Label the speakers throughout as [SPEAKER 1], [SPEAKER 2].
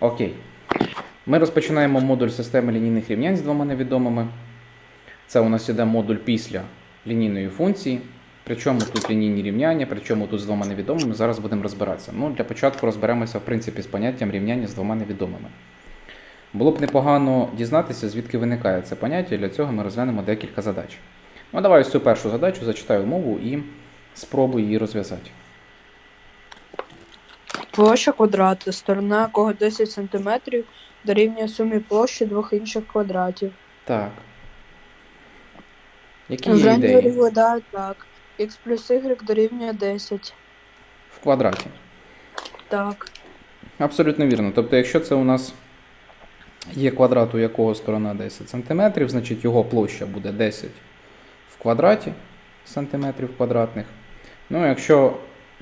[SPEAKER 1] Окей. Ми розпочинаємо модуль системи лінійних рівнянь з двома невідомими. Це у нас іде модуль після лінійної функції. Причому тут лінійні рівняння, причому тут з двома невідомими. Зараз будемо розбиратися. Ну, для початку розберемося в принципі з поняттям рівняння з двома невідомими. Було б непогано дізнатися, звідки виникає це поняття, і для цього ми розглянемо декілька задач. Ну, давай ось цю першу задачу зачитаю мову і спробую її розв'язати.
[SPEAKER 2] Площа квадрата, сторона якого 10 см дорівнює сумі площі двох інших квадратів.
[SPEAKER 1] Так. Які є
[SPEAKER 2] Варіанти
[SPEAKER 1] ідеї
[SPEAKER 2] виглядають так. Х плюс y дорівнює 10.
[SPEAKER 1] в квадраті?
[SPEAKER 2] Так.
[SPEAKER 1] Абсолютно вірно. Тобто, якщо це у нас є квадрат, у якого сторона 10 см, значить його площа буде 10 в квадраті сантиметрів квадратних. Ну, якщо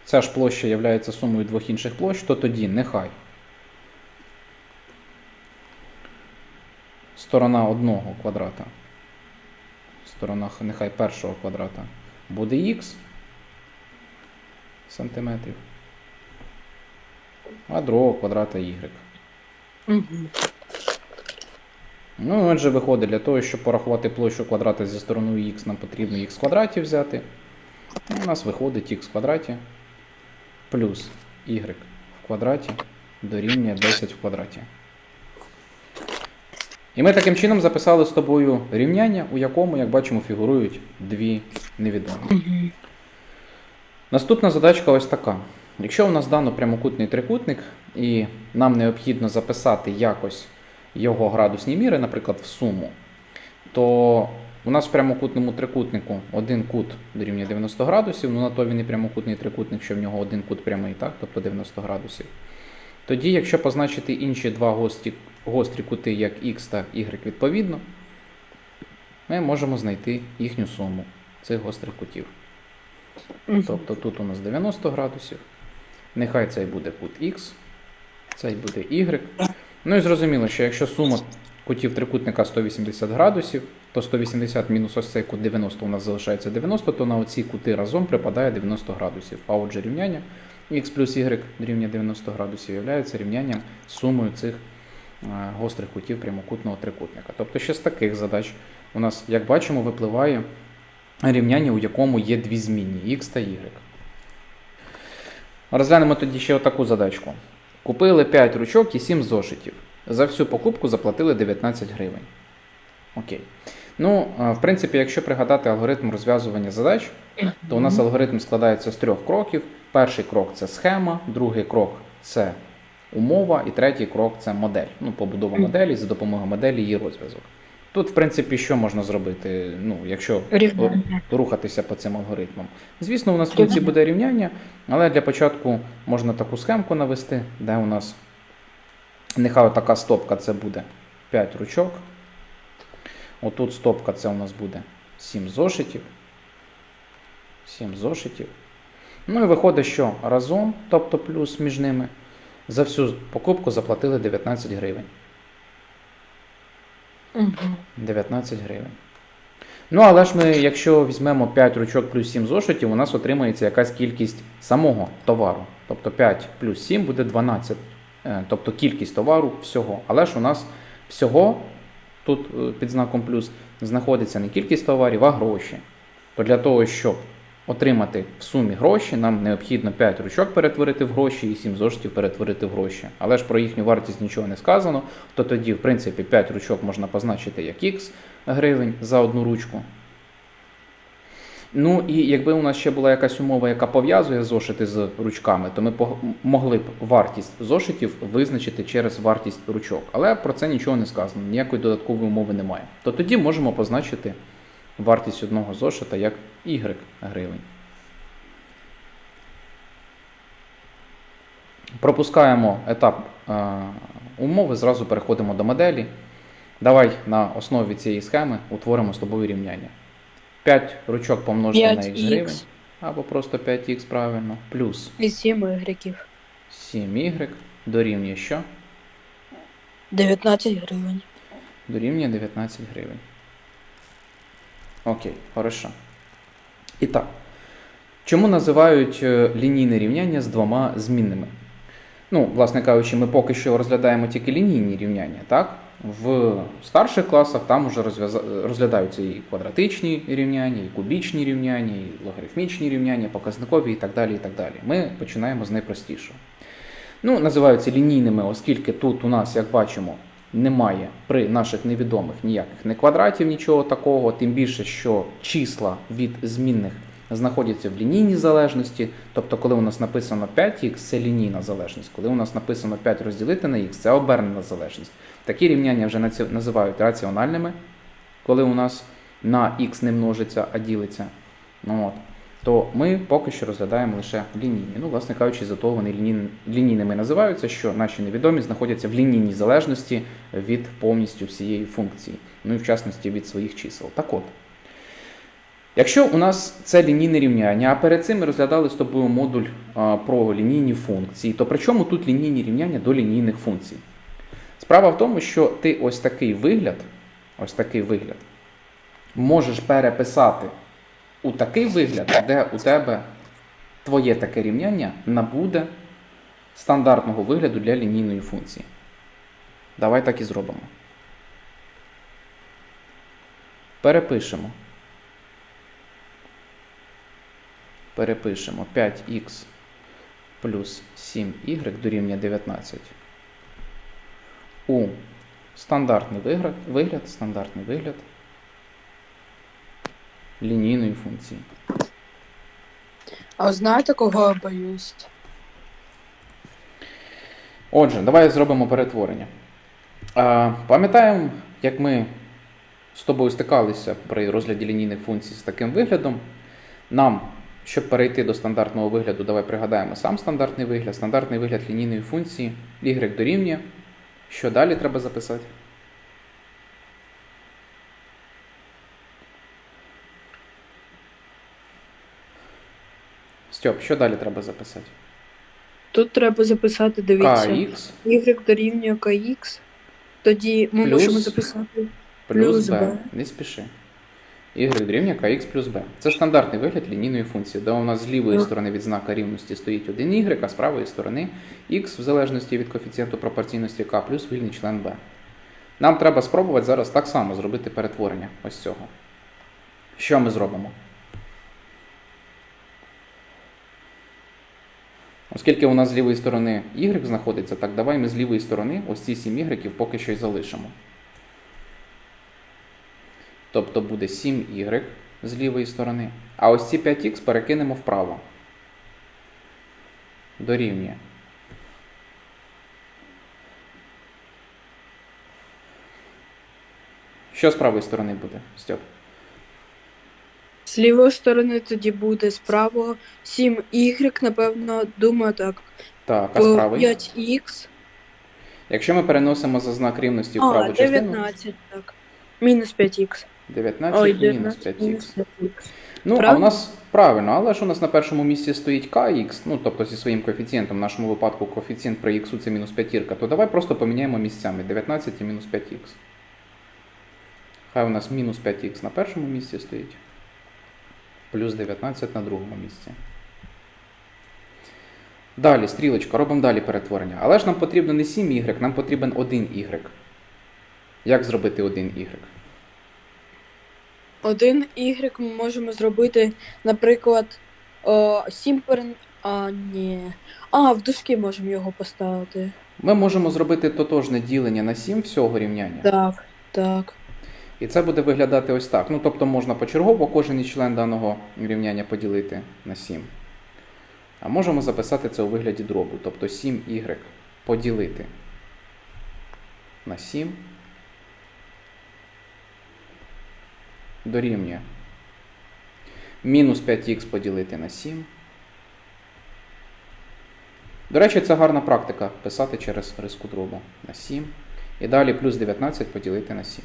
[SPEAKER 1] ця ж площа є сумою двох інших площ, то тоді нехай сторона одного квадрата, сторона нехай першого квадрата буде х сантиметрів, а другого квадрата y.
[SPEAKER 2] Угу.
[SPEAKER 1] Ну, отже, виходить, для того, щоб порахувати площу квадрата зі стороною х, нам потрібно х квадраті взяти. У нас виходить х в квадраті плюс y в квадраті дорівнює 10 в квадраті. І ми таким чином записали з тобою рівняння, у якому, як бачимо, фігурують дві невідомі. Наступна задачка ось така. Якщо у нас дано прямокутний трикутник, і нам необхідно записати якось його градусні міри, наприклад, в суму, то у нас в прямокутному трикутнику один кут дорівнює 90 градусів, ну на то він і прямокутний трикутник, що в нього один кут прямий, так? тобто 90 градусів. Тоді, якщо позначити інші два гострі, гострі кути, як x та y відповідно, ми можемо знайти їхню суму цих гострих кутів. Тобто тут у нас 90 градусів. Нехай цей буде кут Х, цей буде Y. Ну і зрозуміло, що якщо сума кутів трикутника 180 градусів, то 180 мінус ось цей кут 90 у нас залишається 90, то на оці кути разом припадає 90 градусів. А отже, рівняння x плюс y рівня 90 градусів є рівнянням сумою цих е, гострих кутів прямокутного трикутника. Тобто ще з таких задач у нас, як бачимо, випливає рівняння, у якому є дві змінні x та y. Розглянемо тоді ще отаку задачку. Купили 5 ручок і 7 зошитів. За всю покупку заплатили 19 гривень. Окей. Ну, в принципі, якщо пригадати алгоритм розв'язування задач, то у нас алгоритм складається з трьох кроків. Перший крок це схема, другий крок це умова, і третій крок це модель. Ну, побудова моделі, за допомогою моделі її розв'язок. Тут, в принципі, що можна зробити, ну, якщо
[SPEAKER 2] Рівняння.
[SPEAKER 1] рухатися по цим алгоритмам. Звісно, у нас в кінці буде рівняння, але для початку можна таку схемку навести, де у нас нехай така стопка це буде 5 ручок. Отут стопка це у нас буде 7 зошитів. 7 зошитів. Ну і виходить, що разом, тобто плюс між ними, за всю покупку заплатили 19 гривень.
[SPEAKER 2] Угу.
[SPEAKER 1] 19 гривень. Ну, але ж ми, якщо візьмемо 5 ручок плюс 7 зошитів, у нас отримається якась кількість самого товару. Тобто 5 плюс 7 буде 12. Е, Тобто кількість товару всього. Але ж у нас всього тут е, під знаком плюс знаходиться не кількість товарів, а гроші. То для того, щоб отримати в сумі гроші, нам необхідно 5 ручок перетворити в гроші і 7 зошитів перетворити в гроші. Але ж про їхню вартість нічого не сказано, то тоді, в принципі, 5 ручок можна позначити як Х гривень за одну ручку. Ну і якби у нас ще була якась умова, яка пов'язує зошити з ручками, то ми могли б вартість зошитів визначити через вартість ручок. Але про це нічого не сказано, ніякої додаткової умови немає. То тоді можемо позначити вартість одного зошита як Y гривень. Пропускаємо етап е, умови, зразу переходимо до моделі. Давай на основі цієї схеми утворимо з тобою рівняння. 5 ручок помножити на х
[SPEAKER 2] 5х.
[SPEAKER 1] гривень, або просто 5х правильно, плюс
[SPEAKER 2] І 7 ігреків.
[SPEAKER 1] 7y дорівнює що?
[SPEAKER 2] 19 гривень.
[SPEAKER 1] Дорівнює 19 гривень. Окей, хорошо. І так. Чому називають е, лінійне рівняння з двома змінними? Ну, власне кажучи, ми поки що розглядаємо тільки лінійні рівняння, так? В старших класах там вже розглядаються і квадратичні рівняння, і кубічні рівняння, і логарифмічні рівняння, показникові і так далі. і так далі. Ми починаємо з найпростішого. Ну, називаються лінійними, оскільки тут у нас, як бачимо, немає при наших невідомих ніяких не квадратів, нічого такого, тим більше, що числа від змінних знаходяться в лінійній залежності. Тобто, коли у нас написано 5х, це лінійна залежність. Коли у нас написано 5 розділити на х, це обернена залежність. Такі рівняння вже називають раціональними, коли у нас на х не множиться, а ділиться. Ну, от. То ми поки що розглядаємо лише лінійні. Ну, власне кажучи, за того вони ліній- лінійними називаються, що наші невідомі знаходяться в лінійній залежності від повністю всієї функції, ну і в частності від своїх чисел. Так от. Якщо у нас це лінійне рівняння, а перед цим ми розглядали з тобою модуль про лінійні функції, то при чому тут лінійні рівняння до лінійних функцій? Справа в тому, що ти ось такий вигляд, ось такий вигляд, можеш переписати у такий вигляд, де у тебе твоє таке рівняння набуде стандартного вигляду для лінійної функції. Давай так і зробимо. Перепишемо. Перепишемо 5х плюс 7y дорівнює 19. У стандартний вигляд, вигляд, стандартний вигляд лінійної функції.
[SPEAKER 2] А знаєте, кого я боюсь?
[SPEAKER 1] Отже, давай зробимо перетворення. Пам'ятаємо, як ми з тобою стикалися при розгляді лінійних функцій з таким виглядом. Нам, щоб перейти до стандартного вигляду, давай пригадаємо сам стандартний вигляд. Стандартний вигляд лінійної функції y дорівнює. Що далі треба записати? Стьоп, що далі треба записати?
[SPEAKER 2] Тут треба записати, дивіться.
[SPEAKER 1] kx
[SPEAKER 2] Y дорівнює kx. Тоді ми
[SPEAKER 1] Плюс
[SPEAKER 2] можемо записати.
[SPEAKER 1] плюс
[SPEAKER 2] Плюс
[SPEAKER 1] b.
[SPEAKER 2] b.
[SPEAKER 1] Не спіши. Y дорівнює kx плюс b. Це стандартний вигляд лінійної функції, де у нас з лівої
[SPEAKER 2] Ну.
[SPEAKER 1] сторони від знака рівності стоїть 1 y, а з правої сторони x в залежності від коефіцієнту пропорційності k плюс вільний член b. Нам треба спробувати зараз так само зробити перетворення ось цього. Що ми зробимо? Оскільки у нас з лівої сторони y знаходиться, так давай ми з лівої сторони ось ці 7 y поки що й залишимо. Тобто буде 7y з лівої сторони. А ось ці 5х перекинемо вправо. Дорівнює. Що з правої сторони буде, Стьоп?
[SPEAKER 2] З лівої сторони тоді буде справа 7y, напевно, думаю так.
[SPEAKER 1] Так, а з правої?
[SPEAKER 2] 5х.
[SPEAKER 1] Якщо ми переносимо за знак рівності в праву частину,
[SPEAKER 2] 19, так. Мінус 5х.
[SPEAKER 1] 19
[SPEAKER 2] Ой,
[SPEAKER 1] мінус 5х.
[SPEAKER 2] мінус 5х.
[SPEAKER 1] Ну, а у нас правильно, але ж у нас на першому місці стоїть kx, ну тобто зі своїм коефіцієнтом, в нашому випадку коефіцієнт при х це мінус 5, то давай просто поміняємо місцями 19 і мінус 5х. Хай у нас мінус 5х на першому місці стоїть, плюс 19 на другому місці. Далі, стрілочка, робимо далі перетворення. Але ж нам потрібно не 7y, нам потрібен 1y. Як зробити 1y?
[SPEAKER 2] Один y ми можемо зробити, наприклад, о, 7 перен... А, ні. А, в дужки можемо його поставити.
[SPEAKER 1] Ми можемо зробити тотожне ділення на 7 всього рівняння.
[SPEAKER 2] Так, так.
[SPEAKER 1] І це буде виглядати ось так. Ну, тобто можна почергово кожен член даного рівняння поділити на 7. А можемо записати це у вигляді дробу. Тобто 7y поділити на 7 дорівнює мінус 5х поділити на 7. До речі, це гарна практика писати через риску дробу на 7. І далі плюс 19 поділити на 7.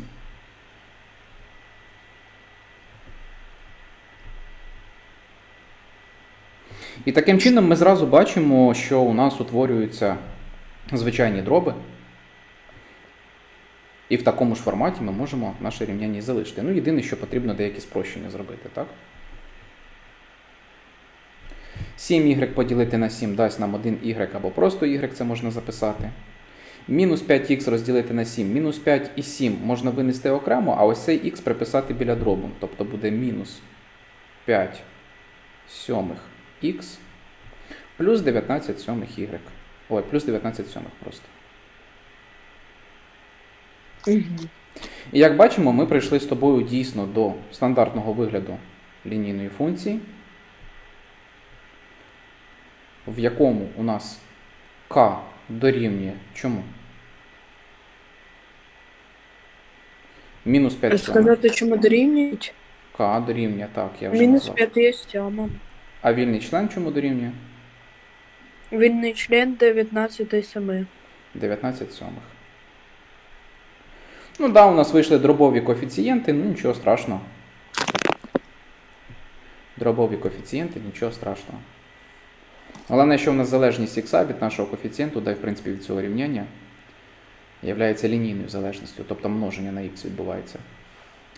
[SPEAKER 1] І таким чином ми зразу бачимо, що у нас утворюються звичайні дроби. І в такому ж форматі ми можемо наше рівняння і залишити. Ну, єдине, що потрібно деякі спрощення зробити, так? 7y поділити на 7 дасть нам 1y або просто y це можна записати. Мінус 5х розділити на 7. Мінус 5 і 7 можна винести окремо, а ось цей х приписати біля дробу. Тобто буде мінус 5 сьомих х плюс 19 сьомих y. Ой, плюс 19 сьомих просто.
[SPEAKER 2] Угу.
[SPEAKER 1] І як бачимо, ми прийшли з тобою дійсно до стандартного вигляду лінійної функції, в якому у нас k дорівнює чому? Мінус 5 сьомих.
[SPEAKER 2] Сказати, чому дорівнюють?
[SPEAKER 1] K дорівнює, так, я вже
[SPEAKER 2] Мінус
[SPEAKER 1] назвав.
[SPEAKER 2] 5 є сьомим.
[SPEAKER 1] А вільний член чому дорівнює?
[SPEAKER 2] Вільний член 19 7.
[SPEAKER 1] 19 сьомих. Ну да, у нас вийшли дробові коефіцієнти, ну нічого страшного. Дробові коефіцієнти, нічого страшного. Головне, що в нас залежність х від нашого коефіцієнту, да в принципі від цього рівняння, є лінійною залежністю, тобто множення на х відбувається.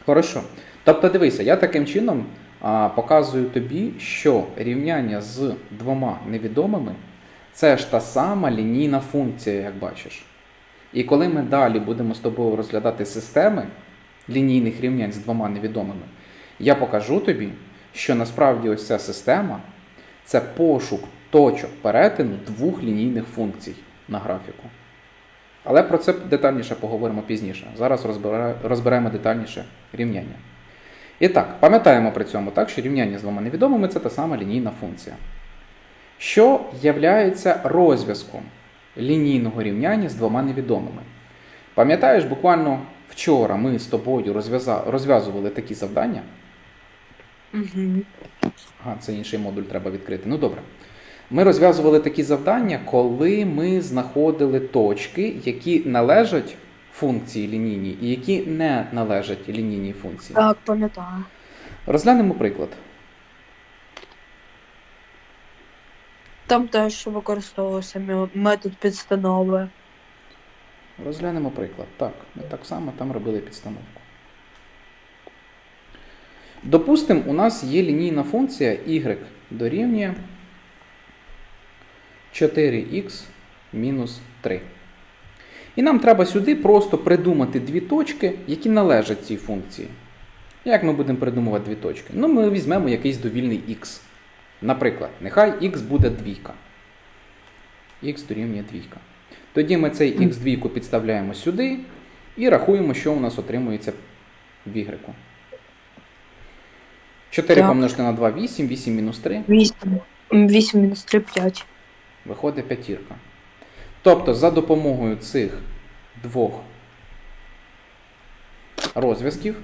[SPEAKER 1] Хорошо. Тобто дивися, я таким чином а, показую тобі, що рівняння з двома невідомими це ж та сама лінійна функція, як бачиш. І коли ми далі будемо з тобою розглядати системи лінійних рівнянь з двома невідомими, я покажу тобі, що насправді ось ця система це пошук точок перетину двох лінійних функцій на графіку. Але про це детальніше поговоримо пізніше. Зараз розберемо детальніше рівняння. І так, пам'ятаємо при цьому, так, що рівняння з двома невідомими це та сама лінійна функція що являється розв'язком лінійного рівняння з двома невідомими. Пам'ятаєш, буквально вчора ми з тобою розв'язували такі завдання.
[SPEAKER 2] Угу.
[SPEAKER 1] Ага, це інший модуль треба відкрити. Ну добре. Ми розв'язували такі завдання, коли ми знаходили точки, які належать функції лінійній і які не належать лінійній функції.
[SPEAKER 2] Так, пам'ятаю.
[SPEAKER 1] Розглянемо приклад.
[SPEAKER 2] Там теж використовувався метод підстанови.
[SPEAKER 1] Розглянемо приклад. Так, ми так само там робили підстановку. Допустимо, у нас є лінійна функція y дорівнює 4х мінус 3. І нам треба сюди просто придумати дві точки, які належать цій функції. Як ми будемо придумувати дві точки? Ну, ми візьмемо якийсь довільний х. Наприклад, нехай х буде двійка. х дорівнює двійка. Тоді ми цей х2 підставляємо сюди і рахуємо, що у нас отримується в y. 4
[SPEAKER 2] Так.
[SPEAKER 1] помножити на 2 8, 8 мінус 3
[SPEAKER 2] 8. 8 мінус 3 5.
[SPEAKER 1] виходить п'ятірка. Тобто, за допомогою цих двох розв'язків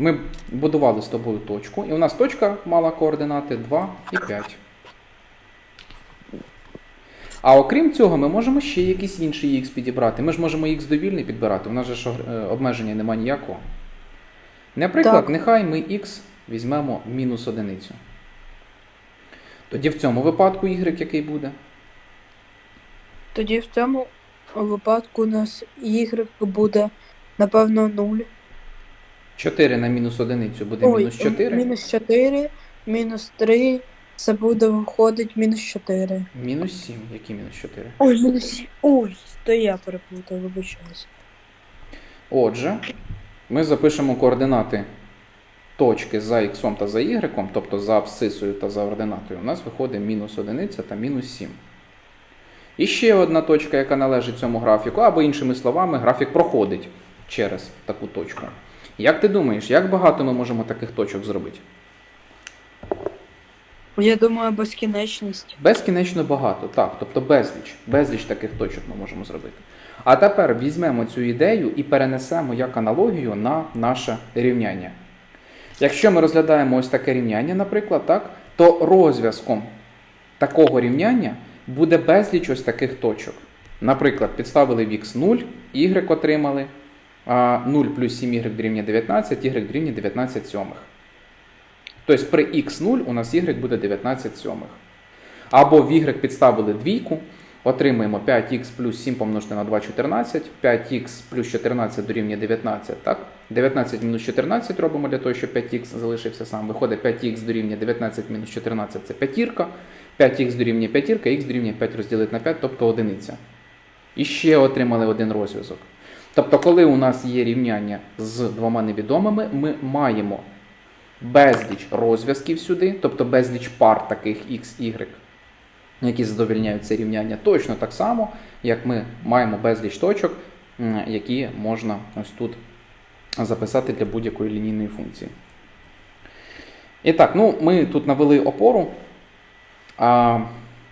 [SPEAKER 1] ми будували з тобою точку, і у нас точка мала координати 2 і 5. А окрім цього, ми можемо ще якийсь інший х підібрати. Ми ж можемо х довільний підбирати, у нас же ж е, обмеження немає ніякого. Наприклад,
[SPEAKER 2] Так.
[SPEAKER 1] нехай ми х візьмемо мінус одиницю. Тоді в цьому випадку y який буде?
[SPEAKER 2] Тоді в цьому випадку у нас y буде, напевно, 0.
[SPEAKER 1] 4 на мінус одиницю буде
[SPEAKER 2] Ой,
[SPEAKER 1] мінус 4.
[SPEAKER 2] мінус 4, мінус 3, це буде виходить мінус 4.
[SPEAKER 1] Мінус 7. Який мінус 4?
[SPEAKER 2] Ой, мінус 7. Ой, то я переплутав, вибачаюсь.
[SPEAKER 1] Отже, ми запишемо координати точки за х та за y, тобто за абсцисою та за ординатою. У нас виходить мінус 1 та мінус 7. І ще одна точка, яка належить цьому графіку, або іншими словами, графік проходить через таку точку. Як ти думаєш, як багато ми можемо таких точок зробити?
[SPEAKER 2] Я думаю, безкінечність.
[SPEAKER 1] Безкінечно багато, так, тобто безліч, безліч таких точок ми можемо зробити. А тепер візьмемо цю ідею і перенесемо як аналогію на наше рівняння. Якщо ми розглядаємо ось таке рівняння, наприклад, так, то розв'язком такого рівняння буде безліч ось таких точок. Наприклад, підставили в x 0, y отримали, 0 плюс 7y дорівнює 19, y дорівнює 19 сьомих. Тобто при x0 у нас y буде 19 сьомих. Або в y підставили двійку, Отримуємо 5х плюс 7 помножити на 2 14, 5х плюс 14 дорівнює 19, так? 19 мінус 14 робимо для того, щоб 5х залишився сам. Виходить 5х дорівнює 19 мінус 14 це п'ятірка, 5х дорівнює п'ятірка, х дорівнює 5 розділити на 5, тобто одиниця. І ще отримали один розв'язок. Тобто, коли у нас є рівняння з двома невідомими, ми маємо безліч розв'язків сюди, тобто безліч пар таких x, y, які задовільняють це рівняння, точно так само, як ми маємо безліч точок, які можна ось тут записати для будь-якої лінійної функції. І так, ну, ми тут навели опору, а,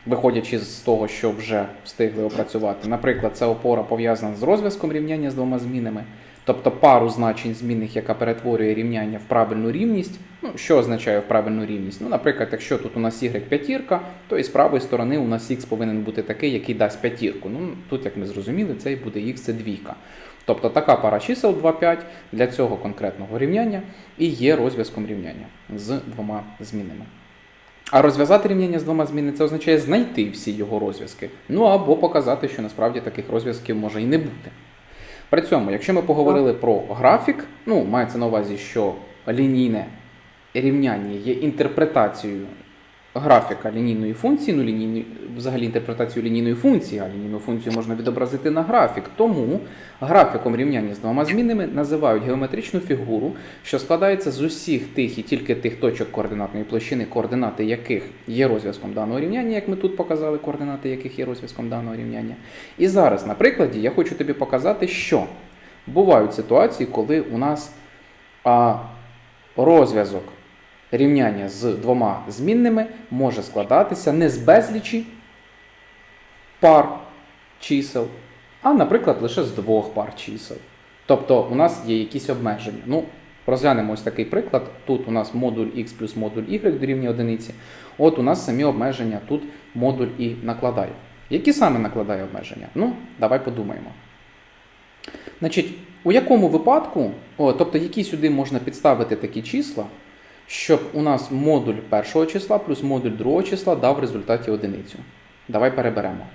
[SPEAKER 1] виходячи з того, що вже встигли опрацювати. Наприклад, ця опора пов'язана з розв'язком рівняння з двома змінами, тобто пару значень змінних, яка перетворює рівняння в правильну рівність. Ну, що означає в правильну рівність? Ну, наприклад, якщо тут у нас y п'ятірка, то і з правої сторони у нас x повинен бути такий, який дасть п'ятірку. Ну, тут, як ми зрозуміли, це і буде x це двійка. Тобто така пара чисел 2, 5 для цього конкретного рівняння і є розв'язком рівняння з двома змінами. А розв'язати рівняння з двома змінами це означає знайти всі його розв'язки. Ну або показати, що насправді таких розв'язків може і не бути. При цьому, якщо ми поговорили про графік, ну мається на увазі, що лінійне рівняння є інтерпретацією графіка лінійної функції, ну лінійної, взагалі інтерпретацію лінійної функції, а лінійну функцію можна відобразити на графік. Тому графіком рівняння з двома змінами називають геометричну фігуру, що складається з усіх тих і тільки тих точок координатної площини, координати яких є розв'язком даного рівняння, як ми тут показали, координати яких є розв'язком даного рівняння. І зараз, на прикладі, я хочу тобі показати, що бувають ситуації, коли у нас а, розв'язок рівняння з двома змінними може складатися не з безлічі пар чисел, а, наприклад, лише з двох пар чисел. Тобто у нас є якісь обмеження. Ну, розглянемо ось такий приклад. Тут у нас модуль x плюс модуль y дорівнює одиниці. От у нас самі обмеження тут модуль і накладає. Які саме накладає обмеження? Ну, давай подумаємо. Значить, у якому випадку, о, тобто які сюди можна підставити такі числа, щоб у нас модуль першого числа плюс модуль другого числа дав в результаті одиницю. Давай переберемо.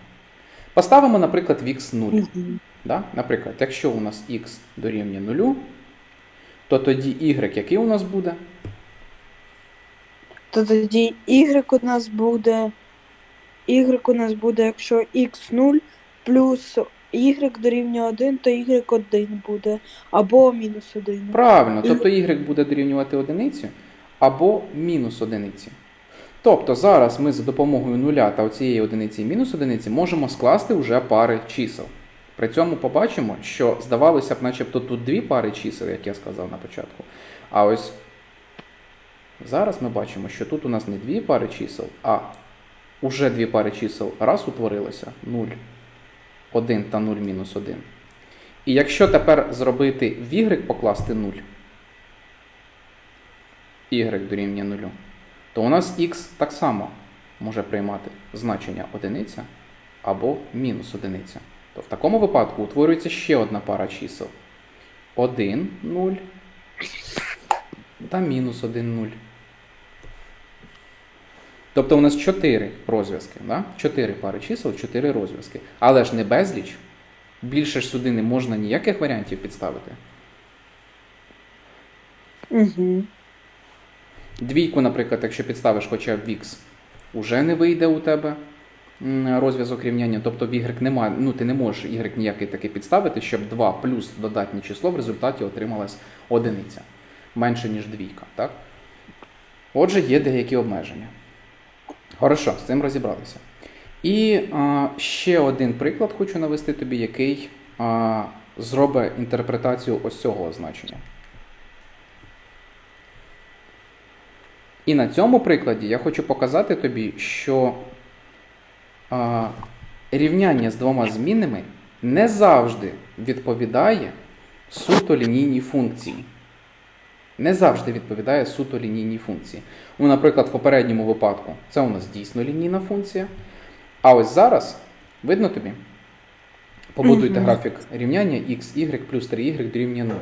[SPEAKER 1] Поставимо, наприклад, в x 0.
[SPEAKER 2] Мгм.
[SPEAKER 1] Да? Наприклад, якщо у нас x дорівнює 0, то тоді y який у нас буде?
[SPEAKER 2] То тоді y у нас буде. Y у нас буде, якщо x0 плюс y дорівнює 1, то y1 буде. Або мінус 1.
[SPEAKER 1] Правильно, тобто y буде дорівнювати одиниці або мінус одиниці. Тобто зараз ми за допомогою нуля та оцієї одиниці і мінус одиниці можемо скласти вже пари чисел. При цьому побачимо, що здавалося б, начебто тут дві пари чисел, як я сказав на початку. А ось зараз ми бачимо, що тут у нас не дві пари чисел, а уже дві пари чисел раз утворилося 0, 1 та 0 мінус 1. І якщо тепер зробити в y покласти 0, y дорівнює 0, то у нас x так само може приймати значення одиниця або мінус одиниця. То в такому випадку утворюється ще одна пара чисел. 1, 0 та мінус 1, 0. Тобто у нас 4 розв'язки. Да? 4 пари чисел, 4 розв'язки. Але ж не безліч. Більше ж сюди не можна ніяких варіантів підставити.
[SPEAKER 2] Угу.
[SPEAKER 1] Двійку, наприклад, якщо підставиш хоча б в x, уже не вийде у тебе розв'язок рівняння. Тобто в y немає, ну ти не можеш y ніякий такий підставити, щоб 2 плюс додатнє число в результаті отрималась одиниця. Менше, ніж двійка. Так? Отже, є деякі обмеження. Хорошо, з цим розібралися. І а, ще один приклад хочу навести тобі, який а, зробить інтерпретацію ось цього означення. І на цьому прикладі я хочу показати тобі, що а, рівняння з двома змінними не завжди відповідає суто лінійній функції. Не завжди відповідає суто лінійній функції. Ну, наприклад, в попередньому випадку це у нас дійсно лінійна функція. А ось зараз, видно тобі? Побудуйте
[SPEAKER 2] Мгм.
[SPEAKER 1] графік рівняння x, y плюс 3y дорівнює 0.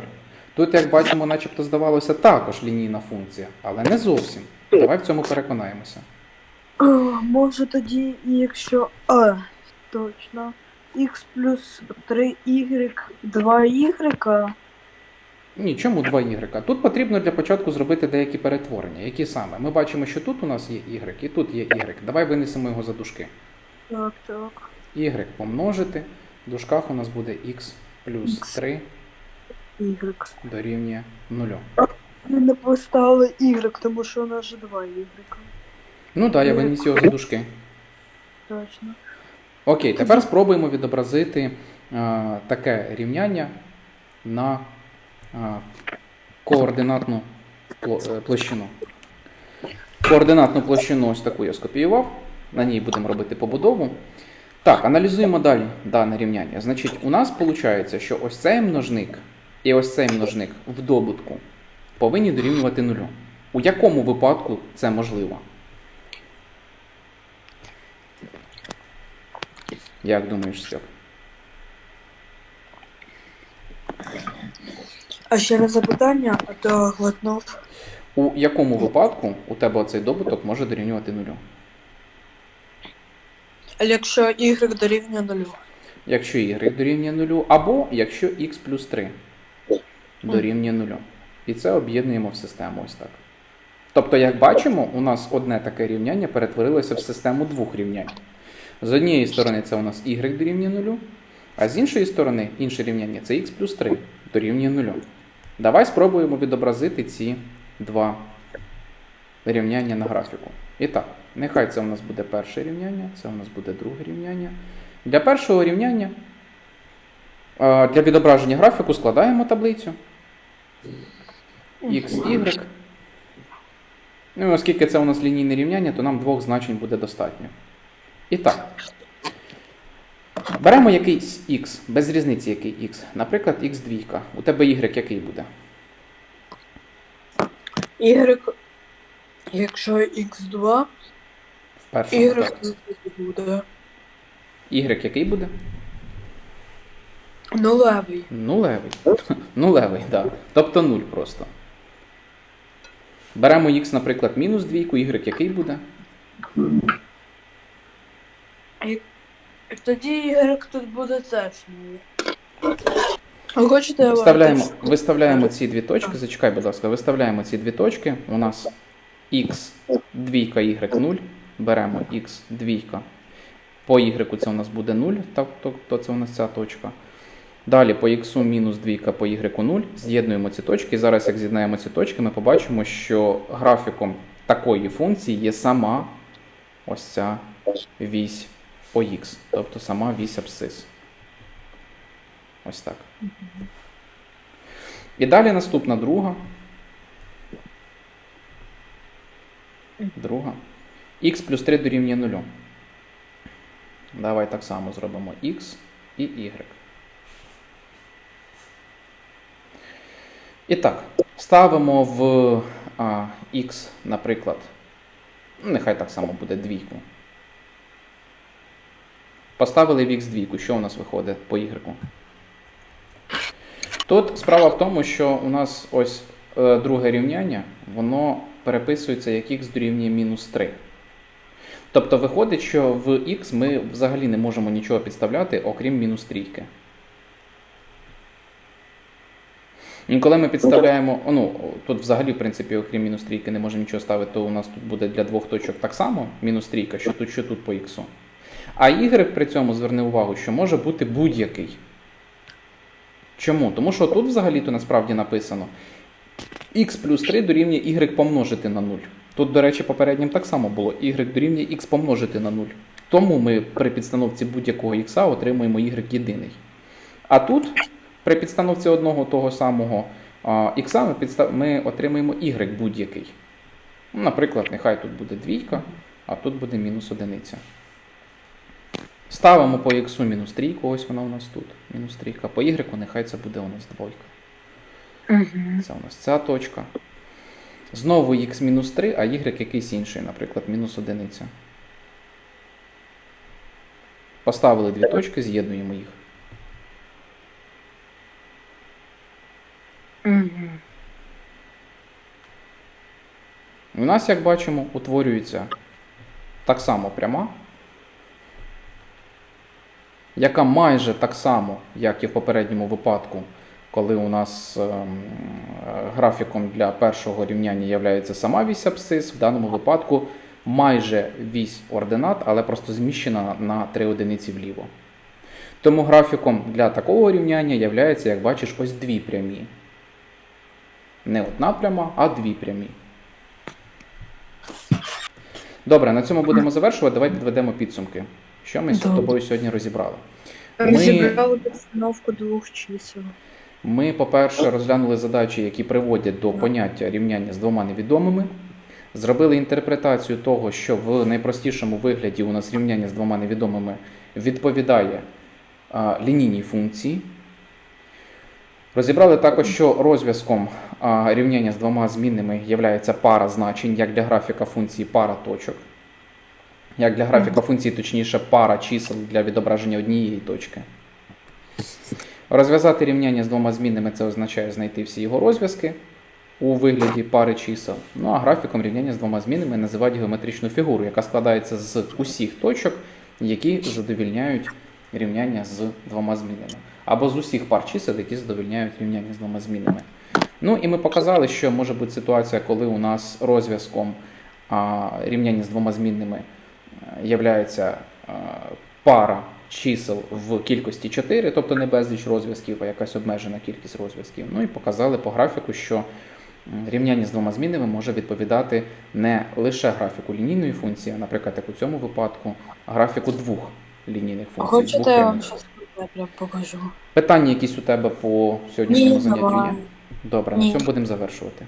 [SPEAKER 1] Тут, як бачимо, начебто здавалося також лінійна функція, але не зовсім. Давай в цьому переконаємося.
[SPEAKER 2] Може тоді, якщо. А, точно. Х плюс 3y, 2y.
[SPEAKER 1] Ні, чому 2 y? Тут потрібно для початку зробити деякі перетворення. Які саме? Ми бачимо, що тут у нас є y і тут є y. Давай винесемо його за дужки.
[SPEAKER 2] Так, так.
[SPEAKER 1] y помножити. В дужках у нас буде x плюс
[SPEAKER 2] Х.
[SPEAKER 1] 3
[SPEAKER 2] Y.
[SPEAKER 1] дорівнює 0.
[SPEAKER 2] Ми не поставили y, тому що у нас же 2 y.
[SPEAKER 1] Ну так, я виніс його за дужки.
[SPEAKER 2] Точно.
[SPEAKER 1] Окей, тепер спробуємо відобразити е, таке рівняння на е, координатну е, площину. Координатну площину ось таку я скопіював, на ній будемо робити побудову. Так, аналізуємо далі дане рівняння. Значить, у нас виходить, що ось цей множник і ось цей множник в добутку повинні дорівнювати нулю. У якому випадку це можливо? Як думаєш, Стьоп?
[SPEAKER 2] А ще раз запитання, а то глотнув.
[SPEAKER 1] У якому випадку у тебе оцей добуток може дорівнювати нулю?
[SPEAKER 2] Якщо y дорівнює 0?
[SPEAKER 1] Якщо y дорівнює нулю, або якщо x плюс 3 дорівнює нулю. І це об'єднуємо в систему ось так. Тобто, як бачимо, у нас одне таке рівняння перетворилося в систему двох рівнянь. З однієї сторони це у нас y дорівнює нулю, а з іншої сторони інше рівняння це x плюс 3 дорівнює нулю. Давай спробуємо відобразити ці два рівняння на графіку. І так, нехай це у нас буде перше рівняння, це у нас буде друге рівняння. Для першого рівняння е, для відображення графіку складаємо таблицю x, y. Ну, і оскільки це у нас лінійне рівняння, то нам двох значень буде достатньо. І так. Беремо якийсь x, без різниці який x. Наприклад, x2. У тебе y який буде?
[SPEAKER 2] Y, якщо x2,
[SPEAKER 1] В першому.
[SPEAKER 2] y
[SPEAKER 1] так.
[SPEAKER 2] буде
[SPEAKER 1] Y який буде?
[SPEAKER 2] Нулевий.
[SPEAKER 1] Нулевий. Нулевий, так. Да. Тобто 0 просто. Беремо x, наприклад, мінус двійку, y який буде?
[SPEAKER 2] І тоді y тут буде теж нуль. Ви хочете
[SPEAKER 1] Виставляємо, виставляємо ці дві точки. Зачекай, будь ласка, виставляємо ці дві точки. У нас x двійка, y 0. Беремо x двійка. По y це у нас буде 0, так, тобто це у нас ця точка. Далі по x мінус двійка, по y 0. З'єднуємо ці точки. І зараз, як з'єднаємо ці точки, ми побачимо, що графіком такої функції є сама ось ця вісь ОХ, тобто сама вісь абсцис. Ось так. І далі наступна друга. Друга. Х плюс 3 дорівнює 0. Давай так само зробимо x і y. І так, ставимо в а, x, наприклад, ну, нехай так само буде двійку. Поставили в x двійку. Що у нас виходить по y? Тут справа в тому, що у нас ось е, друге рівняння, воно переписується як х дорівнює мінус 3. Тобто виходить, що в х ми взагалі не можемо нічого підставляти, окрім мінус трійки. І коли ми підставляємо, ну тут взагалі, в принципі, окрім мінус трійки не можемо нічого ставити, то у нас тут буде для двох точок так само мінус трійка, що тут, що тут по х. А y при цьому зверни увагу, що може бути будь-який. Чому? Тому що тут взагалі-то насправді написано x плюс 3 дорівнює y помножити на 0. Тут, до речі, попереднім так само було y дорівнює x помножити на 0. Тому ми при підстановці будь-якого x отримуємо y єдиний. А тут при підстановці одного того самого x ми, отримуємо y будь-який. Ну, Наприклад, нехай тут буде двійка, а тут буде мінус одиниця. Ставимо по x мінус трійку, ось вона у нас тут. Мінус трійка. По y нехай це буде у нас двойка.
[SPEAKER 2] Мгм.
[SPEAKER 1] Це у нас ця точка. Знову x мінус 3, а y якийсь інший, наприклад, мінус одиниця. Поставили дві точки, з'єднуємо їх.
[SPEAKER 2] Мгм.
[SPEAKER 1] У нас, як бачимо, утворюється так само пряма. яка майже так само, як і в попередньому випадку, коли у нас ем, графіком для першого рівняння є сама вісь абсцис, в даному випадку майже вісь ординат, але просто зміщена на 3 одиниці вліво. Тому графіком для такого рівняння є, як бачиш, ось дві прямі. Не одна пряма, а дві прямі. Добре, на цьому будемо завершувати. Давай підведемо підсумки. Що ми з тобою сьогодні розібрали? Ми-
[SPEAKER 2] Розібрали постановку двох чисел.
[SPEAKER 1] Ми, по-перше, розглянули задачі, які приводять до поняття рівняння з двома невідомими. Зробили інтерпретацію того, що в найпростішому вигляді у нас рівняння з двома невідомими відповідає а, лінійній функції. Розібрали також, що розв'язком рівняння з двома змінними є пара значень, як для графіка функції пара точок. Як для графіка функції, точніше, пара чисел для відображення однієї точки. Розв'язати рівняння з двома змінними це означає знайти всі його розв'язки у вигляді пари чисел. Ну а графіком рівняння з двома змінами називають геометричну фігуру, яка складається з усіх точок, які задовільняють рівняння з двома змінами. Або з усіх пар чисел, які задовільняють рівняння з двома змінами. Ну і ми показали, що може бути ситуація, коли у нас розв'язком рівняння з двома змінними є пара чисел в кількості 4, тобто не безліч розв'язків, а якась обмежена кількість розв'язків. Ну і показали по графіку, що рівняння з двома змінами може відповідати не лише графіку лінійної функції, а, наприклад, як у цьому випадку, графіку двох лінійних функцій.
[SPEAKER 2] Хочете, я вам щось прям покажу?
[SPEAKER 1] Питання якісь у тебе по сьогоднішньому
[SPEAKER 2] Ні,
[SPEAKER 1] заняттю є?
[SPEAKER 2] давай.
[SPEAKER 1] Добре,
[SPEAKER 2] Ні.
[SPEAKER 1] на цьому будемо завершувати.